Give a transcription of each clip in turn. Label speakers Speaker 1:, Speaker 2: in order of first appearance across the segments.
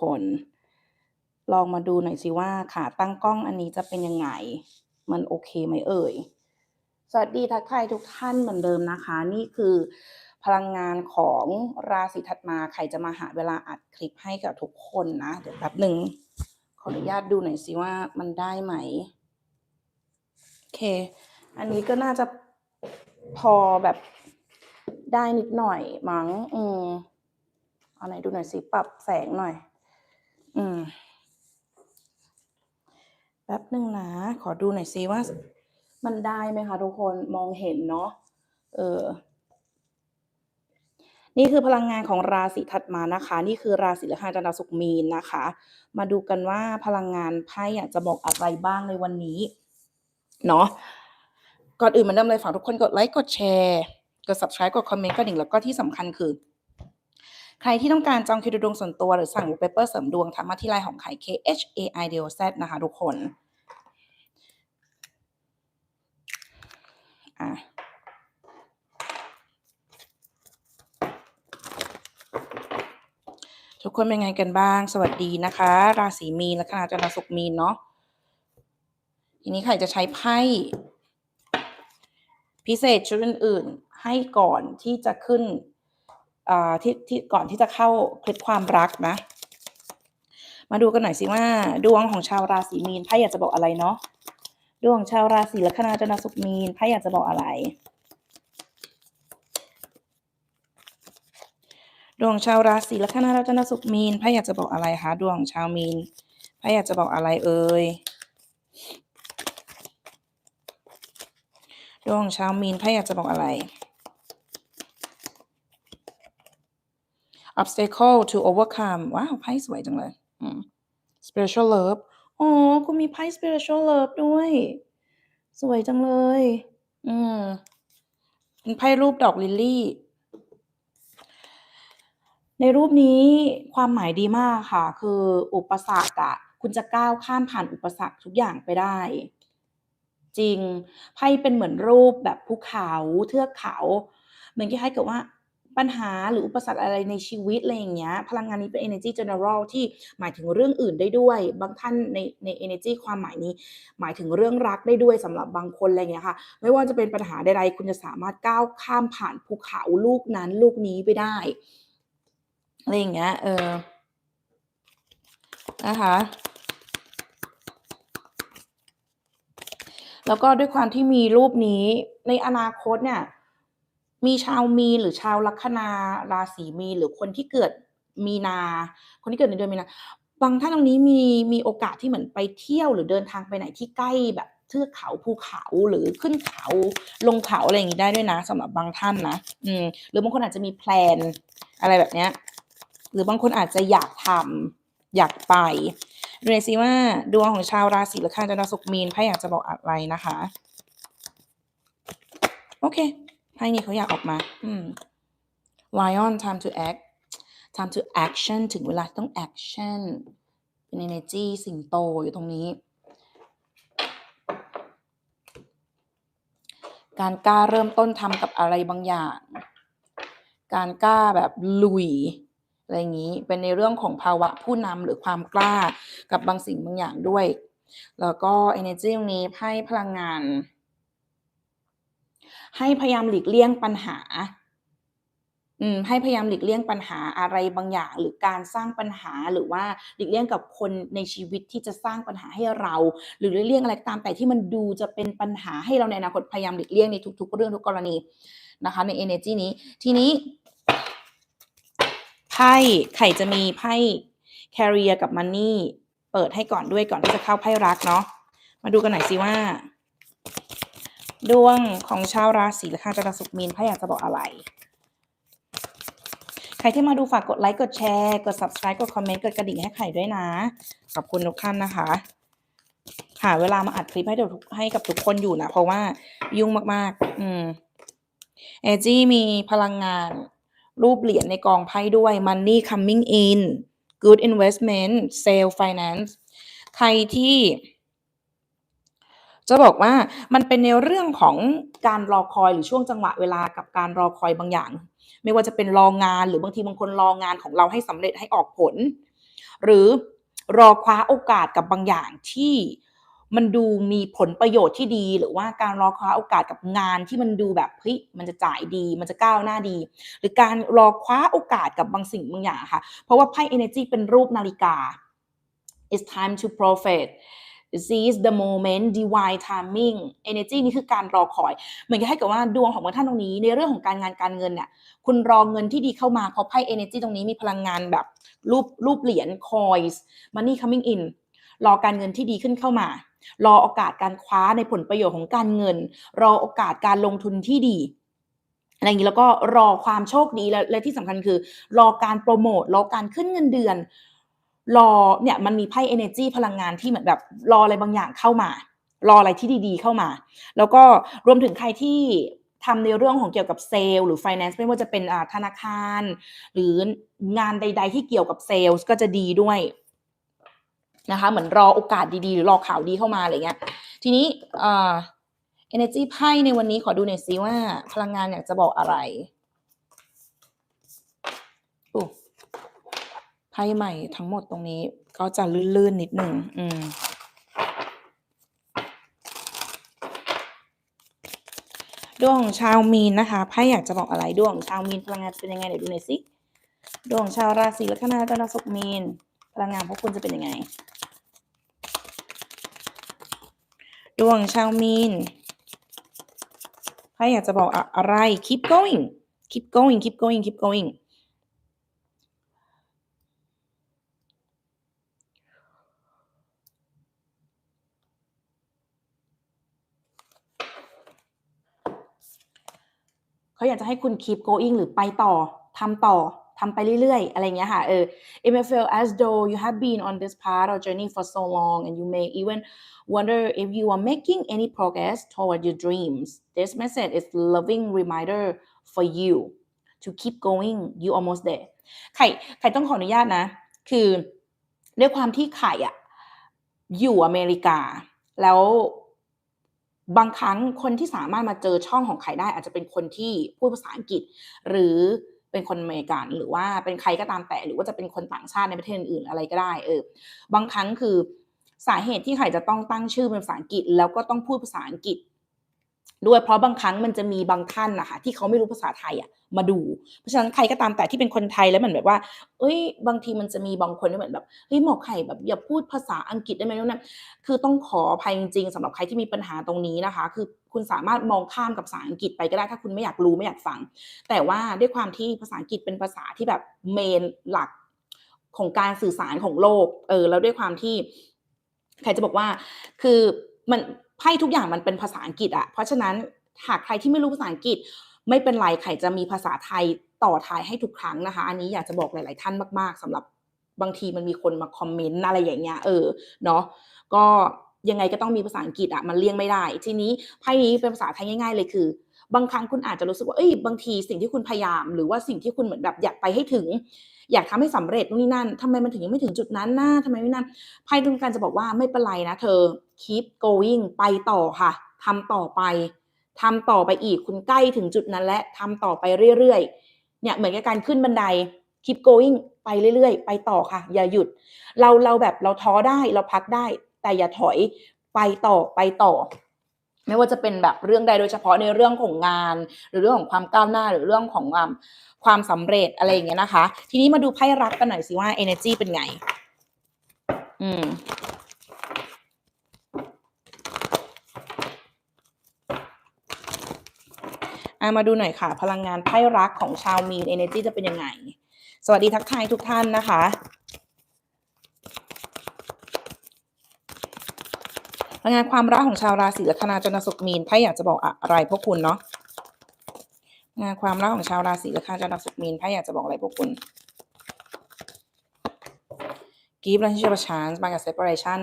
Speaker 1: คน ลองมาดูหน่อยสิว่าขาตั้งกล้องอันนี้จะเป็นยังไง มันโอเคไหมเอ่ย สวัสดีทักทายทุกท่านเหมือนเดิมนะคะ นี่คือพลังงานของราศีถัดมาใครจะมาหาเวลาอัดคลิปให้กับทุกคนนะ เดี๋ยวแป๊บหนึ่งขออนุญาตดูหน่อยสิว่ามันได้ไหมโอเค อันนี้ก็น่าจะพอแบบได้นิดหน่อยมั้ง อืมเอาไหนดูหน่อยสิ ปรับแสงหน่อย อืมแป๊บหนึ่งนะ ขอดูหน่อยสิว่า มันได้ไหมคะทุกคนมองเห็นเนาะเออ นี่คือพลังงานของราศีถัดมานะคะ นี่คือราศีลัคนาจันทร์สุขมีนนะคะ มาดูกันว่าพลังงานไพ่อยากจะบอกอะไรบ้างในวันนี้ เนาะก่อนอื่นเหมือนเดิมเลยฝากทุกคนกดไลค์กดแชร์กด subscribe กดคอมเมนต์กระดิ่งแล้วก็ที่สำคัญคือ ใครที่ต้องการจองคิวดูดวงส่วนตัวหรือสั่งเปเปอร์เสริมดวงทางมาที่ไลน์ของไข่ K H A I D O Z นะคะทุกคนอะทุกคนเป็นไงกันบ้าง สวัสดีนะคะ ราศีมีนแลัคนาจันทร์สุขมีนเนาะ ทีนี้ใครจะใช้ไพ่พิเศษชุดอื่นๆให้ก่อนที่จะขึ้น ที่ที่ก่อนที่จะเข้าคลิปความรักนะ มาดูกันหน่อยสิว่า ดวงของชาวราศีมีนไพ่อยากจะบอกอะไรเนาะดวงชาวราศีลัคนาจันทร์สุขมีนไพ่อยากจะบอกอะไร ดวงชาวราศีลัคนาจันทร์สุขมีนไพ่อยากจะบอกอะไรคะดวงชาวมีนไพ่อยากจะบอกอะไรเอ่ยดวงชาวมีนไพ่อยากจะบอกอะไร obstacle to overcome ว้าวไพ่สวยจังเลย spiritual love อ๋อคุณมีไพ่ spiritual love ด้วย สวยจังเลย อืมเป็นไพ่รูปดอกลิลลี่ ในรูปนี้ความหมายดีมากค่ะ คืออุปสรรคอะคุณจะก้าวข้ามผ่านอุปสรรคทุกอย่างไปได้ จริงไพ่เป็นเหมือนรูปแบบภูเขาเทือกเขา เหมือนคล้ายๆกับว่า ปัญหาหรืออุปสรรคอะไรในชีวิตอะไรอย่างเงี้ยพลังงานนี้เป็น energy general ที่หมายถึงเรื่องอื่นได้ด้วย บางท่านในใน energy ความหมายนี้ หมายถึงเรื่องรักได้ด้วยสำหรับบางคนอะไรเงี้ยค่ะ ไม่ว่าจะเป็นปัญหาใดๆคุณจะสามารถก้าวข้ามผ่านภูเขาลูกนั้นลูกนี้ไปได้อะไรอย่างเงี้ยเออนะคะแล้วก็ด้วยความที่มีรูปนี้ในอนาคตเนี่ย มีชาวมีนหรือชาวลัคนาราศีมีนหรือคนที่เกิดมีนา คนที่เกิดในเดือนมีนาบางท่านตรงนี้มีมีโอกาสที่เหมือนไปเที่ยวหรือเดินทางไปไหนที่ใกล้แบบเทือกเขาภูเขาหรือขึ้นเขาลงเขาอะไรอย่างนี้ได้ด้วยนะสำหรับบางท่านนะอืมหรือบางคนอาจจะมีแพลนอะไรแบบเนี้ย หรือบางคนอาจจะอยากทำอยากไปดูหน่อยสิว่าดวงของชาวราศีลัคนาจันทร์สุขมีนไพ่อยากจะบอกอะไรนะคะ โอเค พ่นี้เขาอยากออกมา อืม Lion time to act time to action ถึงเวลาต้อง action เป็น energy สิงโตอยู่ตรงนี้ การกล้าเริ่มต้นทำกับอะไรบางอย่าง การกล้าแบบลุยอะไรอย่างนี้ เป็นในเรื่องของภาวะผู้นำหรือความกล้ากับบางสิ่งบางอย่างด้วย แล้วก็ energy ตรงนี้ให้พลังงาน ให้พยายามหลีกเลี่ยงปัญหาอืมให้พยายามหลีกเลี่ยงปัญหาอะไรบางอย่าง หรือการสร้างปัญหาหรือว่าหลีกเลี่ยงกับคนในชีวิตที่จะสร้างปัญหาให้เรา หรือหลีกเลี่ยงอะไรตามแต่ที่มันดูจะเป็นปัญหาให้เราในอนาคตพยายามหลีกเลี่ยงในทุก ๆ เรื่องทุกกรณีนะคะใน energy นี้ ทีนี้ไพ่ไข่จะมีไพ่ career กับ money เปิดให้ก่อนด้วยก่อนที่จะเข้าไพ่รักเนาะมาดูกันหน่อยสิว่า ดวงของชาวราศีลัคนาจันทร์สุขมีนไพ่อยากจะบอกอะไร ใครที่มาดูฝากกดไลค์กดแชร์กด subscribe กดคอมเมนต์กดกระดิ่งให้ไข่ด้วยนะ ขอบคุณทุกท่านนะคะหาเวลามาอัดคลิปให้เดี๋ยวทุกให้กับทุกคนอยู่นะ เพราะว่ายุ่งมากๆ อืมเอจี้มีพลังงาน รูปเหรียญในกองไพ่ด้วย money coming in good investment sale finance ใครที่ จะบอกว่ามันเป็นในเรื่องของการรอคอยหรือช่วงจังหวะเวลากับการรอคอยบางอย่าง ไม่ว่าจะเป็นรองานหรือบางทีบางคนรองานของเราให้สำเร็จให้ออกผล หรือรอคว้าโอกาสกับบางอย่างที่มันดูมีผลประโยชน์ที่ดี หรือว่าการรอคว้าโอกาสกับงานที่มันดูแบบเฮ้ยมันจะจ่ายดี มันจะก้าวหน้าดี หรือการรอคว้าโอกาสกับบางสิ่งบางอย่างค่ะ เพราะว่าไพ่ energy เป็นรูปนาฬิกา it's time to profit seize the moment divine timing energy นี่คือการรอคอย เหมือนกับให้กับว่าดวงของท่านตรงนี้ ในเรื่องของการงานการเงินเนี่ยคุณรอเงินที่ดีเข้ามาเพราะไพ่ energy ตรงนี้มีพลังงานแบบรูปรูปเหรียญ coins money coming in รอการเงินที่ดีขึ้นเข้ามารอโอกาสการคว้าในผลประโยชน์ของการเงิน รอโอกาสการลงทุนที่ดีอะไรอย่างนี้แล้วก็รอความโชคดีและและที่สำคัญคือ รอการโปรโมทรอการขึ้นเงินเดือน รอเนี่ยมันมีไพ่ energy พลังงานที่เหมือนแบบรออะไรบางอย่างเข้ามา รออะไรที่ดีๆเข้ามา แล้วก็รวมถึงใครที่ทำในเรื่องของเกี่ยวกับเซลล์หรือ finance ไม่ว่าจะเป็นธนาคาร หรืองานใด ๆ ที่เกี่ยวกับเซลล์ก็จะดีด้วยนะคะเหมือนรอโอกาสดีๆ หรือรอข่าวดีเข้ามาอะไรเงี้ย ทีนี้เอ่า energy ไพ่ในวันนี้ขอดูหน่อยซิว่าพลังงานอยากจะบอกอะไร ไพ่ใหม่ทั้งหมดตรงนี้ก็จะลื่นๆนิดหนึ่งอืมดวงของชาวมีนนะคะไพ่อยากจะบอกอะไรดวงชาวมีนพลังงานจะเป็นยังไงเดี๋ยวดูหน่อยสิดวงชาวราศีลัคนาจันทร์ศุกร์มีนพลังงานพวกคุณจะเป็นยังไง ดวงชาวมีนไพ่อยากจะบอกอะไร keep going keep going keep going keep going เขาอยากจะให้คุณ keep going หรือไปต่อทำต่อทำไปเรื่อยๆ อะไรเงี้ยค่ะเออ it may feel as though you have been on this path or journey for so long and you may even wonder if you are making any progress toward your dreams this message is loving reminder for you to keep going you almost there ไข่ไข่ต้องขออนุญาตนะ คือด้วยความที่ไข่อะอยู่อเมริกา แล้ว บางครั้งคนที่สามารถมาเจอช่องของไข่ได้ อาจจะเป็นคนที่พูดภาษาอังกฤษ หรือเป็นคนอเมริกันหรือว่าเป็นใครก็ตามแต่ หรือว่าจะเป็นคนต่างชาติในประเทศอื่นๆอะไรก็ได้เออบางครั้งคือสาเหตุที่ไข่จะต้องตั้งชื่อเป็นภาษาอังกฤษ แล้วก็ต้องพูดภาษาอังกฤษ ด้วยเพราะบางครั้งมันจะมีบางท่านนะคะที่เขาไม่รู้ภาษาไทยอะ มาดู เพราะฉะนั้นใครก็ตามแต่ที่เป็นคนไทยแล้วเหมือนแบบว่า เอ้ย บางทีมันจะมีบางคนที่เหมือนแบบเฮ้ยหมอไข่แบบอย่าพูดภาษาอังกฤษได้ไหมนู่นนั่นคือต้องขออภัยจริงๆสำหรับใครที่มีปัญหาตรงนี้นะคะ คือคุณสามารถมองข้ามกับภาษาอังกฤษไปก็ได้ถ้าคุณไม่อยากรู้ไม่อยากฟัง แต่ว่าด้วยความที่ภาษาอังกฤษเป็นภาษาที่แบบเมนหลักของการสื่อสารของโลก เออ แล้วด้วยความที่ ใครจะบอกว่า คือมันไพ่ทุกอย่างมันเป็นภาษาอังกฤษอะเพราะฉะนั้นหากใครที่ไม่รู้ภาษาอังกฤษ ไม่เป็นไรไข่จะมีภาษาไทยต่อท้ายให้ทุกครั้งนะคะ อันนี้อยากจะบอกหลาย ๆ ท่านมาก ๆสำหรับบางทีมันมีคนมาคอมเมนต์อะไรอย่างเงี้ยเออเนาะก็ยังไงก็ต้องมีภาษาอังกฤษอะมันเลี่ยงไม่ได้ ทีนี้ไพ่นี้เป็นภาษาไทยง่าย ๆ เลยคือบางครั้งคุณอาจจะรู้สึกว่า เอ้ย บางทีสิ่งที่คุณพยายาม หรือว่าสิ่งที่คุณเหมือนแบบอยากไปให้ถึง อยากทำให้สำเร็จนู่นนี่นั่นทำไมมันถึงยังไม่ถึงจุดนั้นนะทำไมไม่นั่นไพ่ต้องการจะบอกว่าไม่เป็นไรนะเธอ keep going ไปต่อค่ะทำต่อไป ทำต่อไปอีกคุณใกล้ถึงจุดนั้นและทำต่อไปเรื่อยๆ เนี่ยเหมือนกับการขึ้นบันได keep going ไปเรื่อยๆ ไปต่อค่ะ อย่าหยุด เราเราแบบเราท้อได้เราพักได้ แต่อย่าถอยไปต่อไปต่อ ไม่ว่าจะเป็นแบบเรื่องใดโดยเฉพาะในเรื่องของงาน หรือเรื่องของความก้าวหน้าหรือเรื่องของความความสำเร็จอะไรอย่างเงี้ยนะคะ ทีนี้มาดูไพ่รักกันหน่อยสิว่า energy เป็นไง อืม อะมาดูหน่อยค่ะ พลังงานไพ่รักของชาวมีน energy จะเป็นยังไง สวัสดีทักทายทุกท่านนะคะ พลังงานความรักของชาวราศีลัคนาจนสุกมีนไพ่อยากจะบอกอะไรพวกคุณเนาะงานความรักของชาวราศีลัคนาจนสุกมีนไพ่อยากจะบอกอะไรพวกคุณ give relationship a chance มากับ separation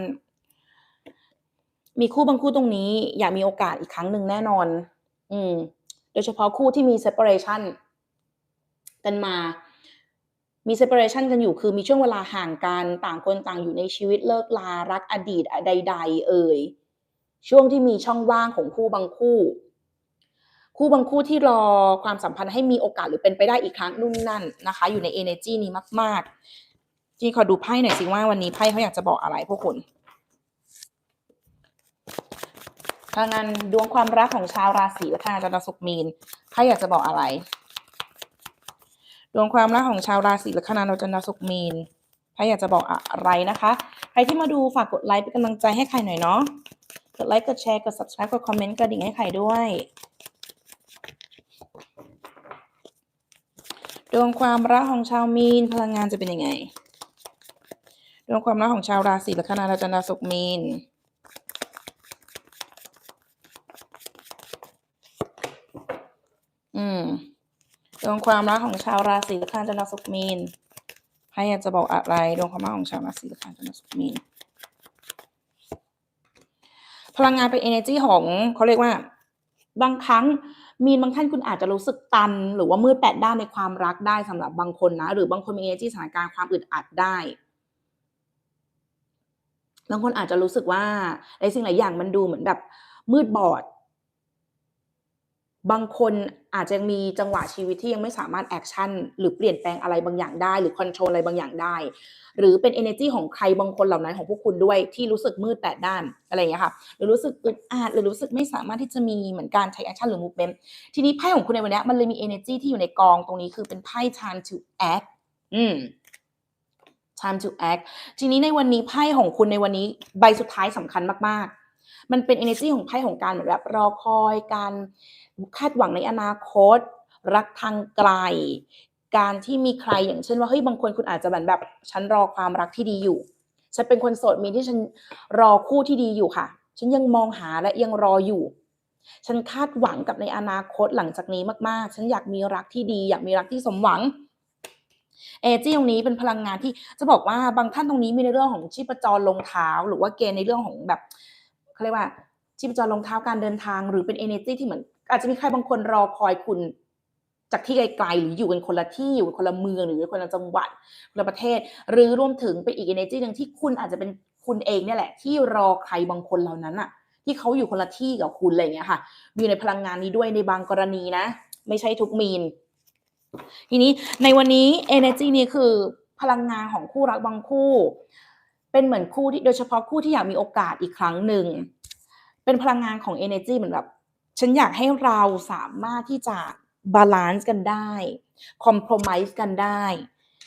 Speaker 1: มีคู่บางคู่ตรงนี้ อยากมีโอกาสอีกครั้งหนึ่งแน่นอน อืม ดยเฉพาะคู่ที่มี separation กันมา มี separation กันอยู่คือมีช่วงเวลาห่างกันต่างคนต่างอยู่ในชีวิตเลิกลารักอดีตใด ๆ เอ่ยช่วงที่มีช่องว่างของคู่บางคู่ คู่บางคู่ที่รอความสัมพันธ์ให้มีโอกาสหรือเป็นไปได้อีกครั้งนู่นนั่นนะคะ อยู่ใน energy นี้มากจีขอดูไพ่หน่อยสิว่าวันนี้ไพ่เขาอยากจะบอกอะไรพวกคุณ พลังงานดวงความรักของชาวราศีและทาจันทร์ศุกร์มีนไพ่อยากจะบอกอะไร ดวงความรักของชาวราศีละคณะจันทร์ศุกร์มีนไพ่อยากจะบอกอะไรนะคะ ใครที่มาดูฝากกดไลค์เป็นกำลังใจให้ใครหน่อยเนาะกดไลค์กดแชร์กด subscribe กดคอมเมนต์กระดิ่งให้ใครด้วย ดวงความรักของชาวมีนพลังงานจะเป็นยังไง ดวงความรักของชาวราศีลัคนาราจันทร์ศุกร์มีน อืมดวงความรักของชาวราศีลัคนาจันทร์ศุกร์มีนใครอยากจะบอกอะไรดวงความรักของชาวราศีลัคนาจันทร์ศุกร์มีนพลังงานเป็น energy ของเขาเรียกว่า บางครั้งมีนบางท่านคุณอาจจะรู้สึกตัน หรือว่ามืดแปดด้านในความรักได้สำหรับบางคนนะ หรือบางคนมี energy สถานการณ์ความอึดอัดได้บางคนอาจจะรู้สึกว่าในสิ่งหลายอย่างมันดูเหมือนแบบมืดบอด บางคน อาจจะมีจังหวะชีวิตที่ยังไม่สามารถแอคชั่นหรือเปลี่ยนแปลงอะไรบางอย่างได้ หรือคอนโทรลอะไรบางอย่างได้ หรือเป็น energy ของใครบางคนเหล่านั้นของพวกคุณด้วยที่รู้สึกมืดแปดด้านอะไรอย่างเงี้ยค่ะหรือรู้สึกอึดอัดหรือรู้สึกไม่สามารถที่จะมีเหมือนการใช้แอคชั่นหรือ movement ทีนี้ไพ่ของคุณในวันนี้มันเลยมี energy ที่อยู่ในกองตรงนี้คือเป็นไพ่ time to act อืม time to act ทีนี้ในวันนี้ไพ่ของคุณในวันนี้ใบสุดท้ายสำคัญมาก มันเป็น energy ของไพ่ของการเหมือนแบบรอคอยการคาดหวังในอนาคต รักทางไกล การที่มีใครอย่างเช่นว่าเฮ้ยบางคนคุณอาจจะแบบแบบฉันรอความรักที่ดีอยู่ฉันเป็นคนโสดมีที่ฉันรอคู่ที่ดีอยู่ค่ะ ฉันยังมองหาและยังรออยู่ ฉันคาดหวังกับในอนาคตหลังจากนี้มากๆ ฉันอยากมีรักที่ดี อยากมีรักที่สมหวังเอจีตรงนี้เป็นพลังงานที่จะบอกว่าบางท่านตรงนี้มีในเรื่องของชีพจรลงเท้า หรือว่าเกณฑ์ในเรื่องของแบบ เขาเรียกว่าชีพจรลงเท้าการเดินทางหรือเป็น energy ที่เหมือน อาจจะมีใครบางคนรอคอยคุณ จากที่ไกลๆหรืออยู่กันคนละที่อยู่กันคนละเมืองหรือคนละจังหวัดคนละประเทศ หรือรวมถึงเป็นอีก energy หนึ่งที่คุณอาจจะเป็นคุณเองเนี่ยแหละ ที่รอใครบางคนเหล่านั้นอะที่เขาอยู่คนละที่กับคุณอะไรเงี้ยค่ะอยู่ในพลังงานนี้ด้วยในบางกรณีนะ ไม่ใช่ทุกมีน ทีนี้ในวันนี้ energy นี้คือพลังงานของคู่รักบางคู่ เป็นเหมือนคู่ที่โดยเฉพาะคู่ที่อยากมีโอกาสอีกครั้งหนึ่ง เป็นพลังงานของ energy เหมือนแบบ ฉันอยากให้เราสามารถที่จะบาลานซ์กันได้คอม p r o m i s e กันได้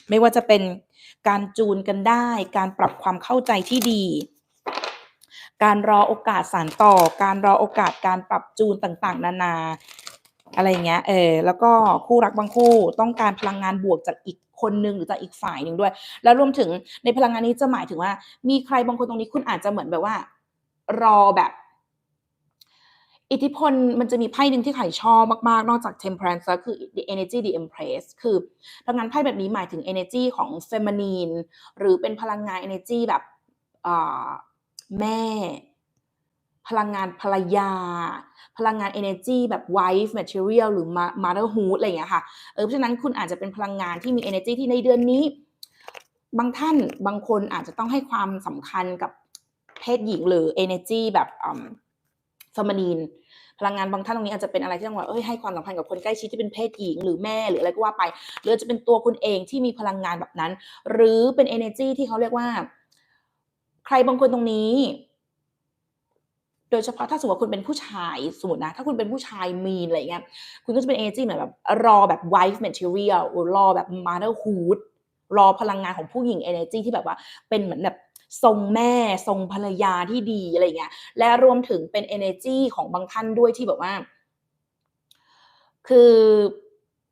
Speaker 1: ไม่ว่าจะเป็นการจูนกันได้ การปรับความเข้าใจที่ดี การรอโอกาสสานต่อ การรอโอกาสการปรับจูนต่างๆ นานา อะไรเงี้ย เออ แล้วก็คู่รักบางคู่ต้องการพลังงานบวกจากอีก คนหนึ่งหรือจากอีกฝ่ายหนึ่งด้วย แล้วรวมถึงในพลังงานนี้จะหมายถึงว่า มีใครบางคนตรงนี้คุณอาจจะเหมือนแบบว่า รอแบบ อิทธิพลมันจะมีไพ่หนึ่งที่ไข่ชอบมากๆ นอกจาก temperance แล้วคือ the energy the empress คือพลังงานไพ่แบบนี้หมายถึง energy ของ feminine หรือเป็นพลังงาน energy แบบแม่ พลังงานภรรยา พลังงาน energy แบบ wife material หรือ motherhood อะไรอย่างเงี้ยค่ะเออเพราะฉะนั้นคุณอาจจะเป็นพลังงานที่มี energy ที่ในเดือนนี้ บางท่านบางคนอาจจะต้องให้ความสำคัญกับเพศหญิงหรือ energy แบบอืม feminine พลังงานบางท่านตรงนี้อาจจะเป็นอะไรที่ต้องว่าเอ้ยให้ความสำคัญกับคนใกล้ชิดที่เป็นเพศหญิงหรือแม่หรืออะไรก็ว่าไป หรือจะเป็นตัวคุณเองที่มีพลังงานแบบนั้น หรือเป็น energy ที่เขาเรียกว่า ใครบางคนตรงนี้ โดยเฉพาะถ้าสมมติว่าคุณเป็นผู้ชายสมมตินะ ถ้าคุณเป็นผู้ชายมีนอะไรเงี้ยคุณก็จะเป็น energy เหมือนแบบรอแบบ wife material หรือรอแบบ motherhood รอพลังงานของผู้หญิง energy ที่แบบว่าเป็นเหมือนแบบทรงแม่ทรงภรรยาที่ดีอะไรเงี้ยและรวมถึงเป็น energy ของบางท่านด้วยที่แบบว่า คือ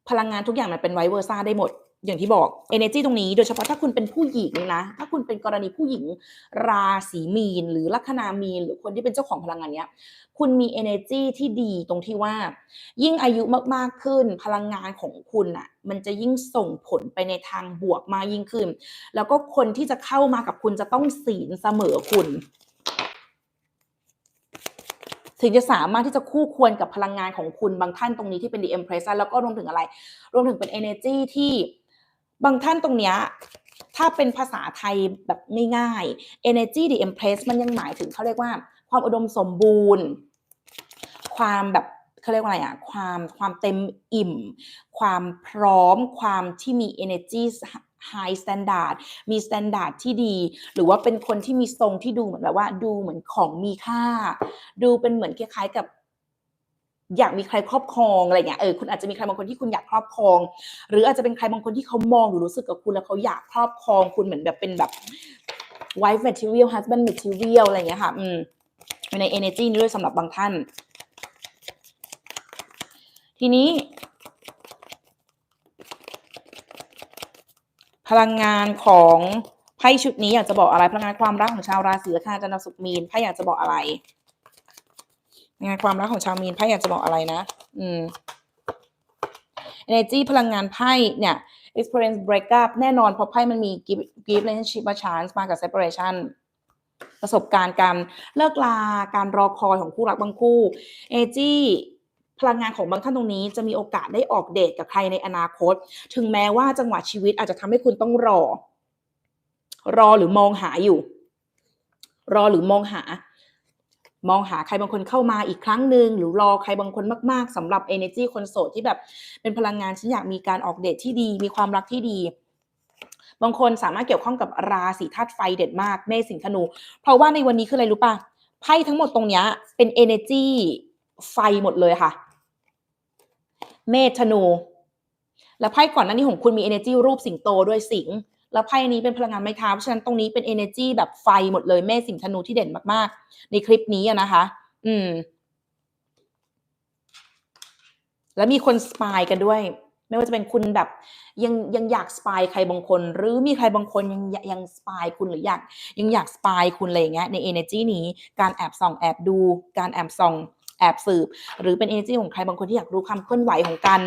Speaker 1: พลังงานทุกอย่างมันเป็นไวเวอร์ซ่าได้หมด อย่างที่บอก energy ตรงนี้โดยเฉพาะถ้าคุณเป็นผู้หญิงนะ ถ้าคุณเป็นกรณีผู้หญิงราศีมีน หรือลัคนามีน หรือคนที่เป็นเจ้าของพลังงานเนี้ย คุณมี energy ที่ดีตรงที่ว่า ยิ่งอายุมากๆขึ้นพลังงานของคุณอะ มันจะยิ่งส่งผลไปในทางบวกมากยิ่งขึ้น แล้วก็คนที่จะเข้ามากับคุณจะต้องศีลเสมอคุณถึงจะสามารถที่จะคู่ควรกับพลังงานของคุณบางท่านตรงนี้ที่เป็น the empress แล้วก็รวมถึงอะไร รวมถึงเป็น energy ที่ บางท่านตรงเนี้ยถ้าเป็นภาษาไทยแบบง่ายๆ energy the empress มันยังหมายถึงเขาเรียกว่า ความอุดมสมบูรณ์ ความแบบเขาเรียกว่าอะไรอะความความเต็มอิ่ม ความพร้อมความที่มี energy high standard มี standard ที่ดี หรือว่าเป็นคนที่มีทรงที่ดูเหมือนแบบว่า ดูเหมือนของมีค่า ดูเป็นเหมือนคล้ายๆกับ อยากมีใครครอบครองอะไรเงี้ยเออคุณอาจจะมีใครบางคนที่คุณอยากครอบครอง หรืออาจจะเป็นใครบางคนที่เขามองหรือรู้สึกกับคุณแล้วเขาอยากครอบครองคุณเหมือนแบบเป็นแบบ wife material husband material อะไรเงี้ยค่ะ อืมใน energy นี้ด้วยสำหรับบางท่าน ทีนี้ พลังงานของไพ่ชุดนี้อยากจะบอกอะไร พลังงานความรักของชาวราศีค่ะจันทร์สุขมีนไพ่อยากจะบอกอะไร งานความรักของชาวมีนไพ่อยากจะบอกอะไรนะ อืม energy พลังงานไพ่เนี่ย experience breakup แน่นอนเพราะไพ่มันมี give give relationship a chance มากับ separation ประสบการณ์การเลิกลาการรอคอยของคู่รักบางคู่ energy พลังงานของบางท่านตรงนี้จะมีโอกาสได้ออกเดทกับใครในอนาคต ถึงแม้ว่าจังหวะชีวิตอาจจะทำให้คุณต้องรอ รอหรือมองหาอยู่ รอหรือมองหา มองหาใครบางคนเข้ามาอีกครั้งหนึ่งหรือรอใครบางคนมาก ๆสำหรับ energy คนโสดที่แบบเป็นพลังงานฉันอยากมีการออกเดทที่ดี มีความรักที่ดี บางคนสามารถเกี่ยวข้องกับราศีธาตุไฟเด็ดมากเมษสิงห์ธนู เพราะว่าในวันนี้คืออะไรรู้ป่ะไพ่ทั้งหมดตรงนี้เป็น energy ไฟหมดเลยค่ะ เมษธนู แล้วไพ่ก่อนหน้านี้ของคุณมี energy รูปสิงโตด้วยสิงห์ แล้วไพ่นี้เป็นพลังงานไม้เท้าเพราะฉะนั้นตรงนี้เป็น energy แบบไฟหมดเลยเมษสิงธนูที่เด่นมากๆ ในคลิปนี้อะนะคะ อืม แล้วมีคนสปายกันด้วย ไม่ว่าจะเป็นคุณแบบ ยังยังอยากสปายใครบางคน หรือมีใครบางคนยังยังสปายคุณหรืออยากยังอยากสปายคุณอะไรอย่างเงี้ยใน energy นี้การแอบส่องแอบดูการแอบส่องแอบสืบ หรือเป็น energy ของใครบางคนที่อยากรู้ความเคลื่อนไหวของกัน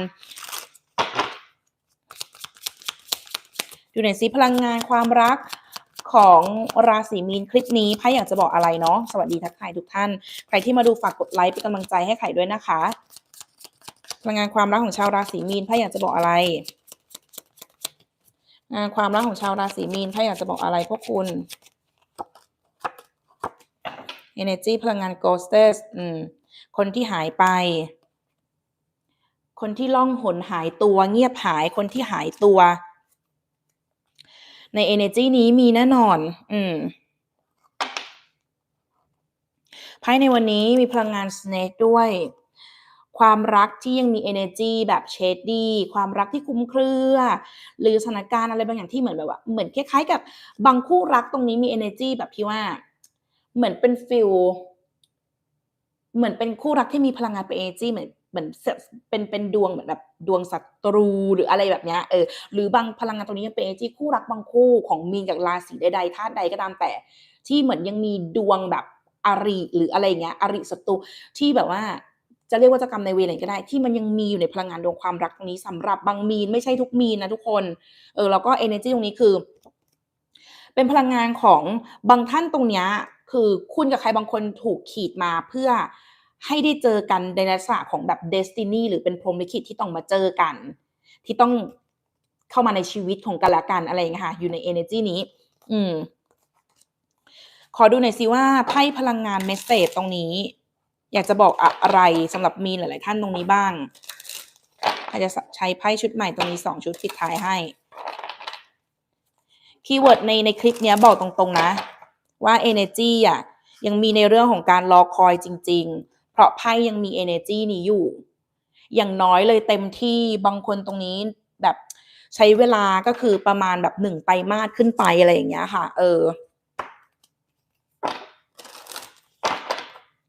Speaker 1: อยู่ในซีพลังงานความรักของราศีมีนคลิปนี้ไพ่อยากจะบอกอะไรเนาะสวัสดีทักทายทุกท่าน ใครที่มาดูฝากกดไลค์เป็นกำลังใจให้ไข่ด้วยนะคะ พลังงานความรักของชาวราศีมีนไพ่อยากจะบอกอะไรงานความรักของชาวราศีมีนไพ่อยากจะบอกอะไรพวกคุณ energy พลังงาน ghostess อืมคนที่หายไป คนที่ล่องหนหายตัว เงียบหายคนที่หายตัว ใน energy นี้มีแน่นอน อืมไพ่ในวันนี้มีพลังงาน snake ด้วย ความรักที่ยังมี energy แบบ shady ความรักที่คุ้มเครือ หรือสถานการณ์อะไรบางอย่างที่เหมือนแบบว่า เหมือนคล้ายๆกับบางคู่รักตรงนี้มี energy แบบที่ว่า เหมือนเป็นฟิลเหมือนเป็นคู่รักที่มีพลังงานเป็น energy เหมือน เหมือนเป็นเป็นดวงเหมือนแบบดวงศัตรูหรืออะไรแบบเนี้ยเออหรือบางพลังงานตรงนี้ยังเป็น energy คู่รักบางคู่ของมีนกับราศีใดๆธาตุใดก็ตามแต่ ที่เหมือนยังมีดวงแบบอริหรืออะไรเงี้ยอริศัตรูที่แบบว่าจะเรียกว่าจ้ากรรมในเวรอะไรก็ได้ ที่มันยังมีอยู่ในพลังงานดวงความรักตรงนี้สำหรับบางมีนไม่ใช่ทุกมีนนะทุกคนเออแล้วก็ energy ตรงนี้คือ เป็นพลังงานของบางท่านตรงเนี้ยคือคุณกับใครบางคนถูกขีดมาเพื่อ ให้ได้เจอกันในลักษณะของแบบเดสตินีหรือเป็นพรหมลิขิตที่ต้องมาเจอกัน ที่ต้องเข้ามาในชีวิตของกันและกันอะไรเงี้ยค่ะอยู่ใน energy นี้ อืม ขอดูหน่อยสิว่าไพ่พลังงานเมสเซจตรงนี้ อยากจะบอกอะไรสำหรับมีหลาย ๆ ท่านตรงนี้บ้างอาจจะใช้ไพ่ชุดใหม่ตรงนี้สองชุดปิดท้ายให้คีย์เวิร์ดในในคลิปนี้บอกตรงๆนะ ว่า energy อะยังมีในเรื่องของการรอคอยจริง ๆ ราะไพ่ยังมี energy นี้อยู่ อย่างน้อยเลยเต็มที่บางคนตรงนี้แบบใช้เวลาก็คือประมาณแบบหนึ่งไตรมาสขึ้นไปอะไรอย่างเงี้ยค่ะ เออ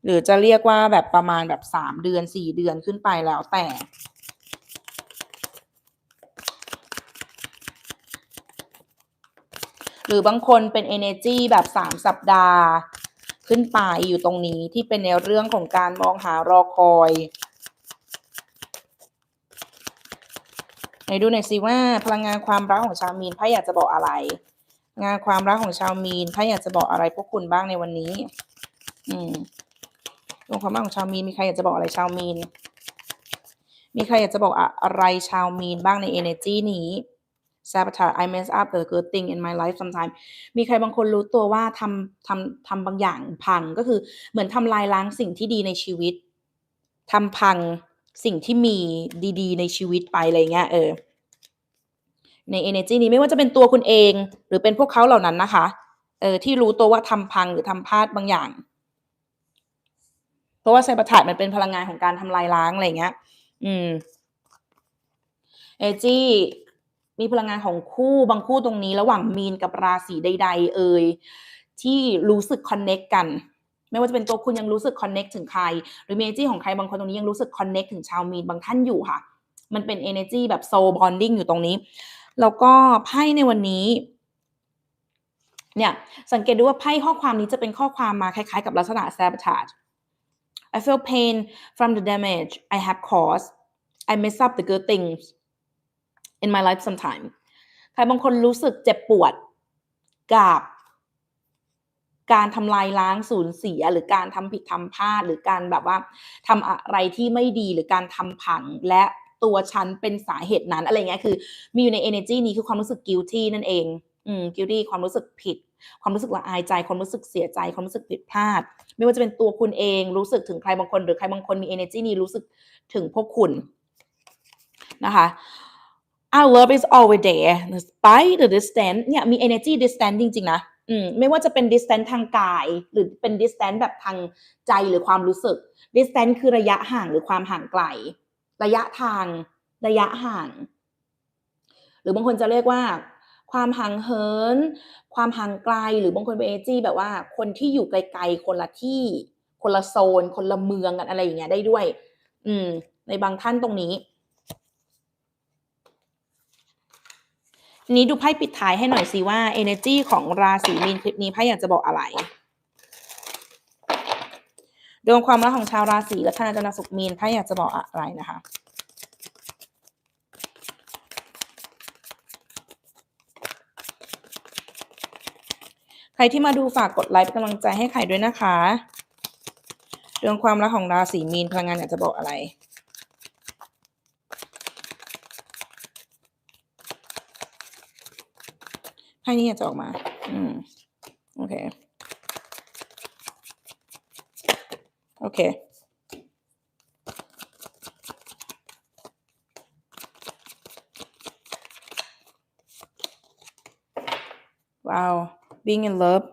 Speaker 1: หรือจะเรียกว่าแบบประมาณแบบสามเดือนสี่เดือนขึ้นไปแล้วแต่หรือบางคนเป็น energy แบบสามสัปดาห์ ขึ้นไปอยู่ตรงนี้ที่เป็นในเรื่องของการมองหารอคอยไหนดูหน่อยสิว่าพลังงานความรักของชาวมีนไพ่อยากจะบอกอะไร งานความรักของชาวมีนไพ่อยากจะบอกอะไรพวกคุณบ้างในวันนี้ อืมดวงความรักของชาวมีนมีใครอยากจะบอกอะไรชาวมีนมีใครอยากจะบอกอะไรชาวมีนบ้างใน energy นี้ sabotage I mess up the good thing in my life sometime มีใครบางคนรู้ตัวว่าทำทำทำบางอย่างพังก็คือเหมือนทำลายล้างสิ่งที่ดีในชีวิตทำพังสิ่งที่มีดี ๆ ในชีวิตไปอะไรเงี้ยเออใน energy นี้ไม่ว่าจะเป็นตัวคุณเอง หรือเป็นพวกเขาเหล่านั้นนะคะเออที่รู้ตัวว่าทำพังหรือทำพลาดบางอย่าง เพราะว่าไซบัตมันเป็นพลังงานของการทำลายล้างอะไรเงี้ย อืมเอจี้ มีพลังงานของคู่บางคู่ตรงนี้ ระหว่างมีนกับราศีใด ๆ เอ่ยที่รู้สึกคอนเน็กกัน ไม่ว่าจะเป็นตัวคุณยังรู้สึกคอนเน็กถึงใคร หรือเอจีของใครบางคนตรงนี้ยังรู้สึกคอนเน็กถึงชาวมีนบางท่านอยู่ค่ะ มันเป็น energy แบบโซ l bonding อยู่ตรงนี้ แล้วก็ไพ่ในวันนี้เนี่ยสังเกตดูว่าไพ่ข้อความนี้จะเป็นข้อความมาคล้ายๆ กับลักษณะ sabotage I feel pain from the damage I have caused I mess up the good things in my life sometime ใครบางคนรู้สึกเจ็บปวดกับการทำลายล้างสูญเสีย หรือการทำผิดทำพลาด หรือการแบบว่าทำอะไรที่ไม่ดีหรือการทำผังและตัวฉันเป็นสาเหตุนั้นอะไรเงี้ยคือ มีอยู่ใน energy นี้คือความรู้สึก guilty นั่นเอง อืม guilty ความรู้สึกผิด ความรู้สึกละอายใจ ความรู้สึกเสียใจ ความรู้สึกผิดพลาด ไม่ว่าจะเป็นตัวคุณเองรู้สึกถึงใครบางคน หรือใครบางคนมี energy นี้รู้สึกถึงพวกคุณนะคะ our love is always there despite the distance เนี่ยมี energy distance จริง ๆ นะอืมไม่ว่าจะเป็น distance ทางกาย หรือเป็น distance แบบทางใจหรือความรู้สึก distance คือระยะห่างหรือความห่างไกล ระยะทาง ระยะห่าง หรือบางคนจะเรียกว่า ความห่างเหิน ความห่างไกล หรือบางคนเป็น energy แบบว่า คนที่อยู่ไกลๆ คนละที่ คนละโซน คนละเมืองกันอะไรอย่างเงี้ยได้ด้วย อืม ในบางท่านตรงนี้ นี้ดูไพ่ปิดท้ายให้หน่อยสิว่า energy ของราศีมีนคลิปนี้ไพ่อยากจะบอกอะไรดวงความรักของชาวราศีและคณะจันทร์สุขมีนไพ่อยากจะบอกอะไรนะคะใครที่มาดูฝากกดไลค์เป็นกำลังใจให้ใครด้วยนะคะ ดวงความรักของราศีมีนพลังงานอยากจะบอกอะไร ไพ่นี้จะออกมา อืม โอเค โอเค ว้าว being in love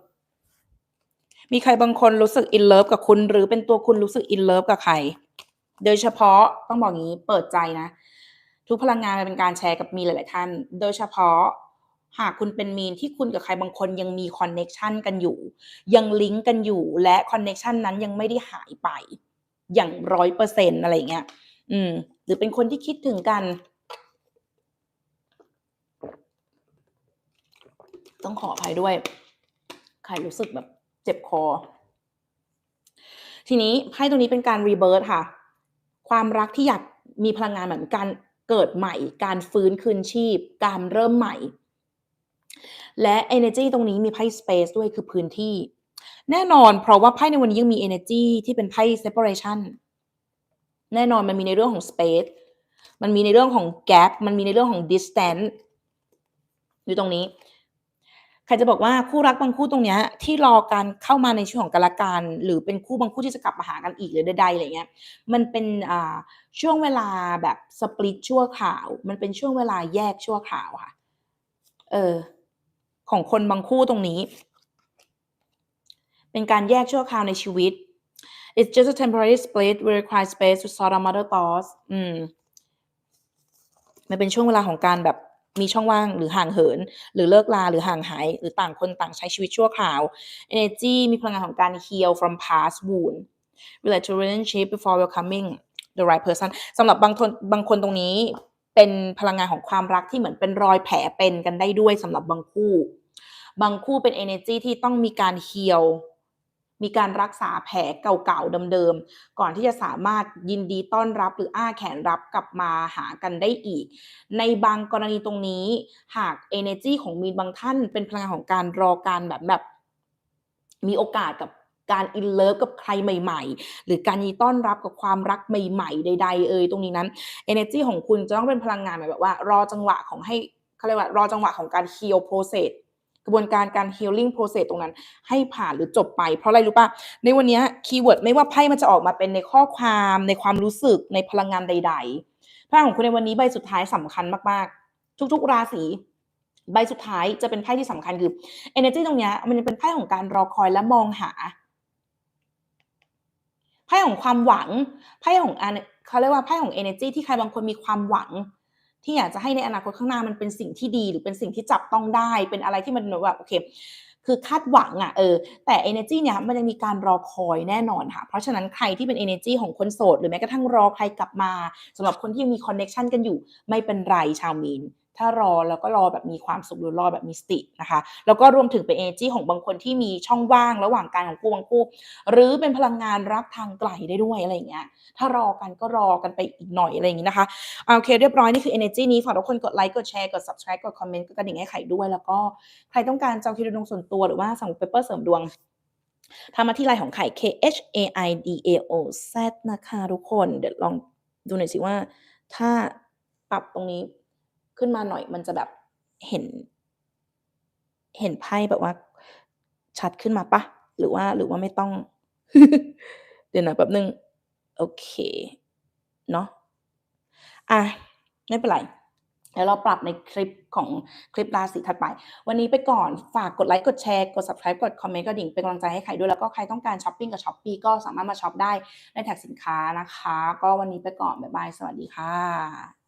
Speaker 1: มีใครบางคนรู้สึก in love กับคุณ หรือเป็นตัวคุณรู้สึก in love กับใคร โดยเฉพาะต้องบอกงี้เปิดใจนะ ทุกพลังงานมันเป็นการแชร์กับมีหลาย ๆ ท่าน โดยเฉพาะ หากคุณเป็นมีนที่คุณกับใครบางคนยังมีคอนเน็ชันกันอยู่ ยังลิงก์กันอยู่และคอนเน็ชันนั้นยังไม่ได้หายไป อย่างร้อยเปอร์เซ็นอะไรเงี้ย อืม หรือเป็นคนที่คิดถึงกัน ต้องขออภัยด้วย ใครรู้สึกแบบเจ็บคอ ทีนี้ไพ่ตัวนี้เป็นการรีเบิร์ค่ะ ความรักที่อยากมีพลังงานเหมือนการเกิดใหม่ การฟื้นคืนชีพ การเริ่มใหม่ และ energy ตรงนี้มีไพ่ space ด้วยคือพื้นที่ แน่นอนเพราะว่าไพ่ในวันนี้ยังมี energy ที่เป็นไพ่ separation แน่นอนมันมีในเรื่องของ space มันมีในเรื่องของ gap มันมีในเรื่องของ distance อยู่ตรงนี้ ใครจะบอกว่าคู่รักบางคู่ตรงเนี้ยที่รอการเข้ามาในช่วงของกันและกันหรือเป็นคู่บางคู่ที่จะกลับมาหากันอีกหรือใดๆอะไรเงี้ย มันเป็นอ่าช่วงเวลาแบบสปลิตชั่วคราว มันเป็นช่วงเวลาแยกชั่วคราวค่ะ เออ ของคนบางคู่ตรงนี้ เป็นการแยกชั่วคราวในชีวิต it's just a temporary split we require space to sort out other thoughts อืมมันเป็นช่วงเวลาของการแบบมีช่องว่างหรือห่างเหิน หรือเลิกลาหรือห่างหาย หรือต่างคนต่างใช้ชีวิตชั่วคราว energy มีพลังงานของการ heal from past wound relate to relationship before welcoming the right person สำหรับบางคนบางคนตรงนี้ เป็นพลังงานของความรักที่เหมือนเป็นรอยแผลเป็นกันได้ด้วยสำหรับบางคู่ บางคู่เป็น energy ที่ต้องมีการ heal มีการรักษาแผลเก่าๆเดิมๆก่อนที่จะสามารถยินดีต้อนรับหรืออ้าแขนรับกลับมาหากันได้อีก ในบางกรณีตรงนี้ หาก energy ของมีนบางท่านเป็นพลังงานของการรอการแบบแบบมีโอกาสกับ การอินเลิฟกับใครใหม่ ๆ หรือการยีต้อนรับกับความรักใหม่ ๆ ใด ๆ เอ่ยตรงนี้นั้น energy ของคุณจะต้องเป็นพลังงานแบบว่า รอจังหวะของให้เขาเรียกว่ารอจังหวะของการ heal process กระบวนการการ healing process ตรงนั้น ให้ผ่านหรือจบไป เพราะอะไรรู้ป่ะ ในวันนี้คีย์เวิร์ดไม่ว่าไพ่มันจะออกมาเป็นในข้อความในความรู้สึกในพลังงานใด ๆพลังของคุณในวันนี้ใบสุดท้ายสำคัญมากๆ ทุก ๆ ราศีใบสุดท้ายจะเป็นไพ่ที่สำคัญคือ energy ตรงนี้มันจะเป็นไพ่ของการรอคอยและมองหา ไพ่ของความหวังไพ่ของอันเขาเรียกว่าไพ่ของ energy ที่ใครบางคนมีความหวัง ที่อยากจะให้ในอนาคตข้างหน้ามันเป็นสิ่งที่ดี หรือเป็นสิ่งที่จับต้องได้ เป็นอะไรที่มันแบบโอเค คือคาดหวังอะเออแต่ energy เนี่ยมันยังมีการรอคอยแน่นอนค่ะเพราะฉะนั้นใครที่เป็น energy ของคนโสด หรือแม้กระทั่งรอใครกลับมาสำหรับคนที่ยังมี connection กันอยู่ ไม่เป็นไรชาวมีน ถ้ารอแล้วก็รอแบบมีความสุขหรือรอแบบมีสตินะคะ แล้วก็รวมถึงเป็น energy ของบางคนที่มีช่องว่างระหว่างการของคู่บางคู่ หรือเป็นพลังงานรักทางไกลได้ด้วยอะไรอย่างเงี้ยถ้ารอกันก็รอกันไปอีกหน่อยอะไรอย่างงี้นะคะอ่าโอเคเรียบร้อยนี่คือ energy นี้ฝากทุกคนกดไลค์กดแชร์กด subscribe กดคอมเมนต์กดกระดิ่งให้ไข่ด้วย แล้วก็ใครต้องการเจองคิดดวงส่วนตัวหรือว่าสั่งเปเปอร์เสริมดวงทักมาที่ไลน์ของไข่ K H A I D A O Z นะคะทุกคน เดี๋ยวลองดูหน่อยสิว่า ถ้าปรับตรงนี้ ขึ้นมาหน่อยมันจะแบบเห็น เห็นไพ่แบบว่า ชัดขึ้นมาปล่า?หรือว่าหรือว่าไม่ต้อง เดี๋ยวนะแป๊บนึง โอเค เนาะอ่าไม่เป็นไรเดี๋ยวเราปรับในคลิปของคลิปราศีถัดไป วันนี้ไปก่อนฝากกดไลค์กดแชร์กด subscribe กดคอมเมนต์กระดิ่งเป็นกำลังใจให้ไข่ด้วยแล้วก็ใครต้องการช็อปปิ้งกับ Shopee ก็สามารถมาช็อปได้ในแท็กสินค้านะคะ ก็วันนี้ไปก่อน บ๊ายบาย สวัสดีค่ะ